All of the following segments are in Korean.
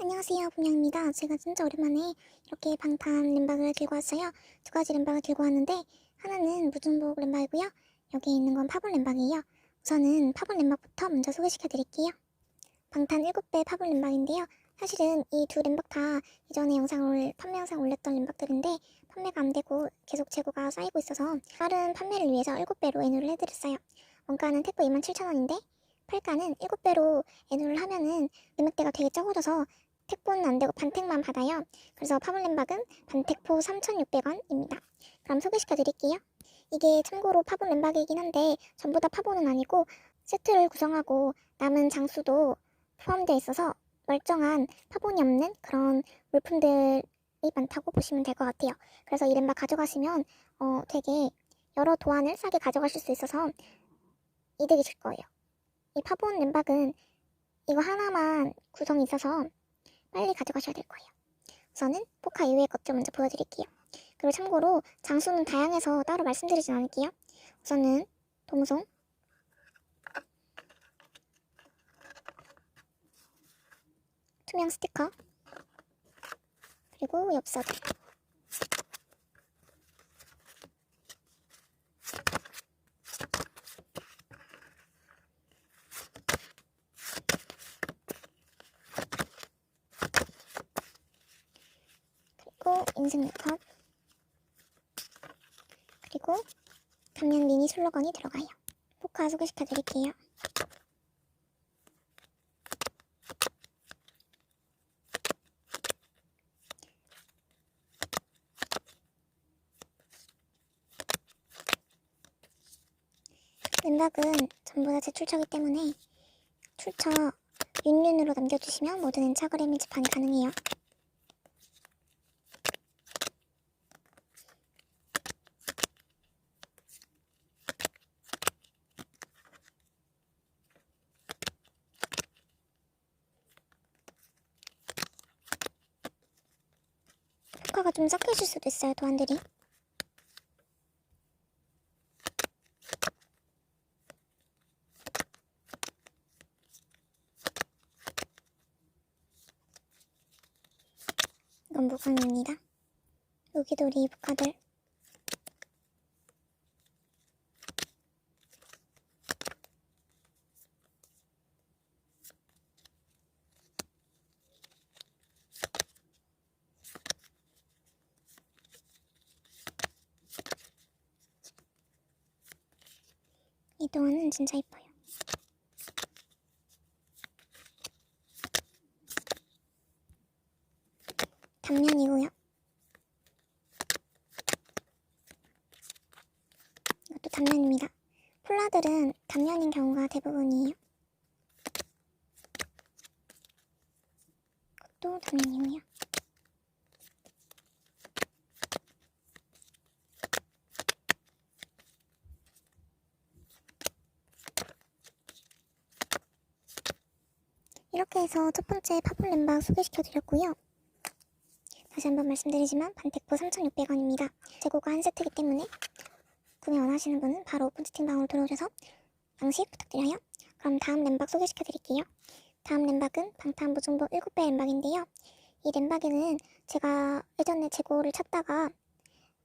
안녕하세요, 분명입니다. 제가 진짜 오랜만에 이렇게 방탄 램박을 들고 왔어요. 두 가지 램박을 들고 왔는데 하나는 무중복 램박이고요. 여기 있는 건 파본 램박이에요. 우선은 파본 램박부터 먼저 소개시켜 드릴게요. 방탄 7배 파본 램박인데요. 사실은 이 두 램박 다 이전에 영상을 판매 영상 올렸던 램박들인데 판매가 안 되고 계속 재고가 쌓이고 있어서 빠른 판매를 위해서 7배로 애누를 해드렸어요. 원가는 택배 27,000원인데 팔가는 7배로 애누를 하면은 매매대가 되게 적어져서 택보는 안 되고 반택만 받아요. 그래서 파본램박은 반택포 3,600원입니다. 그럼 소개시켜 드릴게요. 이게 참고로 파본 램박이긴 한데 전부 다 파본은 아니고 세트를 구성하고 남은 장수도 포함되어 있어서 멀쩡한 파본이 없는 그런 물품들이 많다고 보시면 될 것 같아요. 그래서 이 램박 가져가시면 어, 되게 여러 도안을 싸게 가져가실 수 있어서 이득이실 거예요. 이 파본 램박은 이거 하나만 구성이 있어서 빨리 가져가셔야 될 거예요. 우선은 포카 이외의 것좀 먼저 보여드릴게요. 그리고 참고로 장수는 다양해서 따로 말씀드리진 않을게요. 우선은 도무송 투명 스티커 그리고 엽서들 인생 랩컵 그리고 단면 미니 슬로건이 들어가요. 포카 소개시켜 드릴게요. 램박은 전부 다 제 출처기 때문에 출처 윤윤으로 남겨주시면 모든 인차그램 일지판이 가능해요. 효과가 좀 섞이실 수도 있어요, 도안들이. 이건 무광입니다. 여기도 우리 북카들. 이 동안은 진짜 이뻐요. 단면이고요. 이것도 단면입니다. 폴라들은 단면인 경우가 대부분이에요. 이것도 단면이고요. 이렇게 해서 첫 번째 파볼 램박 소개시켜 드렸고요. 다시 한번 말씀드리지만 반택포 3,600원입니다. 재고가 한 세트이기 때문에 구매 원하시는 분은 바로 오픈 채팅방으로 들어오셔서 양식 부탁드려요. 그럼 다음 램박 소개시켜 드릴게요. 다음 램박은 방탄보정보 7배 램박인데요. 이 램박에는 제가 예전에 재고를 찾다가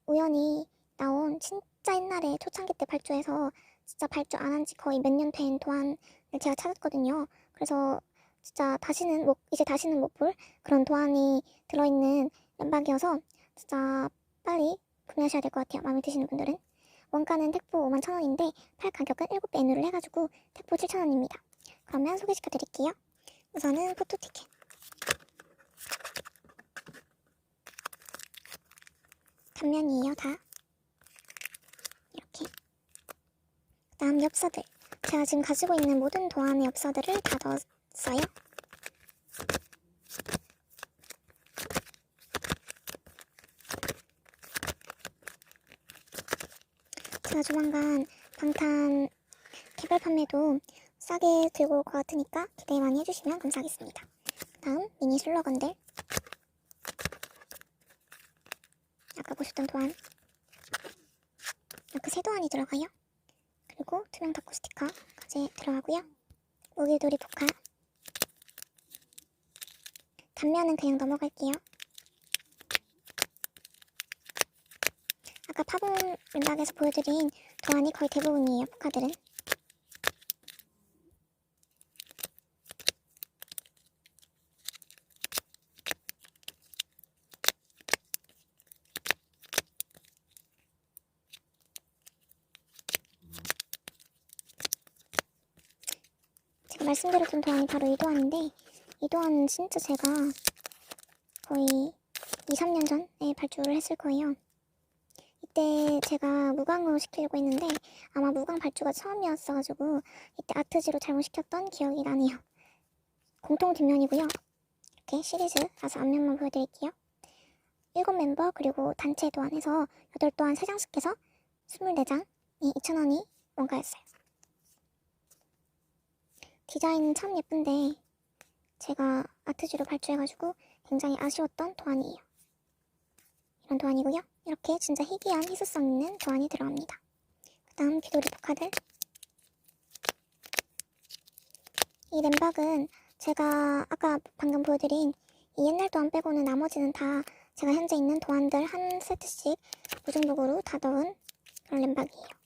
우연히 나온 진짜 옛날에 초창기 때 발주해서 진짜 발주 안 한 지 거의 몇 년 된 도안을 제가 찾았거든요. 그래서 진짜 다시는 못, 이제 다시는 못 볼 그런 도안이 들어있는 램박이어서 진짜 빨리 구매하셔야 될 것 같아요. 마음에 드시는 분들은. 원가는 택보 5만 1,000원인데 팔 가격은 7배 애누를 해가지고 택보 7,000원입니다. 그러면 소개시켜 드릴게요. 우선은 포토 티켓. 단면이에요, 다. 이렇게. 그 다음 엽서들. 제가 지금 가지고 있는 모든 도안의 엽서들을 다 넣었 어요. 제가 조만간 방탄 개별 판매도 싸게 들고 올 것 같으니까 기대 많이 해주시면 감사하겠습니다. 다음 미니 슬로건들 아까 보셨던 도안 이렇게 세 도안이 들어가요. 그리고 투명 닫고 스티커까지 들어가고요. 우기돌이 포카 단면은 그냥 넘어갈게요. 아까 파본 왼박에서 보여드린 도안이 거의 대부분이에요, 포카들은. 제가 말씀드렸던 도안이 바로 이 도안인데 이 도안은 진짜 제가 거의 2, 3년 전에 발주를 했을 거예요. 이때 제가 무광으로 시키려고 했는데 아마 무광 발주가 처음이었어가지고 이때 아트지로 잘못 시켰던 기억이 나네요. 공통 뒷면이고요. 이렇게 시리즈라서 앞면만 보여드릴게요. 7멤버 그리고 단체 도안해서 8도안 3장씩 해서 24장이 2,000원이 원가였어요. 디자인은 참 예쁜데 제가 아트지로 발주해가지고 굉장히 아쉬웠던 도안이에요. 이런 도안이고요. 이렇게 진짜 희귀한 희소성 있는 도안이 들어갑니다. 그 다음 귀돌이 포카들 이 램박은 제가 아까 방금 보여드린 이 옛날 도안 빼고는 나머지는 다 제가 현재 있는 도안들 한 세트씩 무중복으로 다 넣은 그런 램박이에요.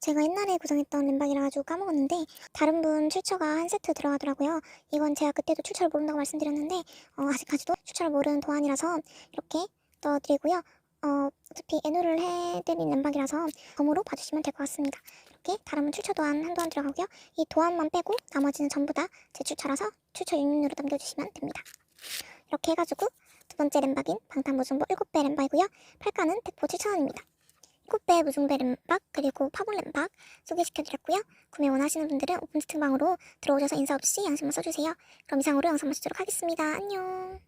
제가 옛날에 구성했던 램박이라 가지고 까먹었는데 다른 분 출처가 한 세트 들어가더라고요. 이건 제가 그때도 출처를 모른다고 말씀드렸는데 어, 아직까지도 출처를 모르는 도안이라서 이렇게 넣어드리고요. 어, 어차피 애누를 해드린 램박이라서 검으로 봐주시면 될 것 같습니다. 이렇게 다른 분 출처 도안 한 도안 들어가고요. 이 도안만 빼고 나머지는 전부 다 제 출처라서 출처 육륜으로 남겨주시면 됩니다. 이렇게 해가지고 두 번째 램박인 방탄무중보 7배 램박이고요. 팔가는 택보 7,000원입니다. 7배 무중배 램박 그리고 파본 램박 소개시켜드렸고요. 구매 원하시는 분들은 오픈 채팅방으로 들어오셔서 인사 없이 양심만 써주세요. 그럼 이상으로 영상 마치도록 하겠습니다. 안녕.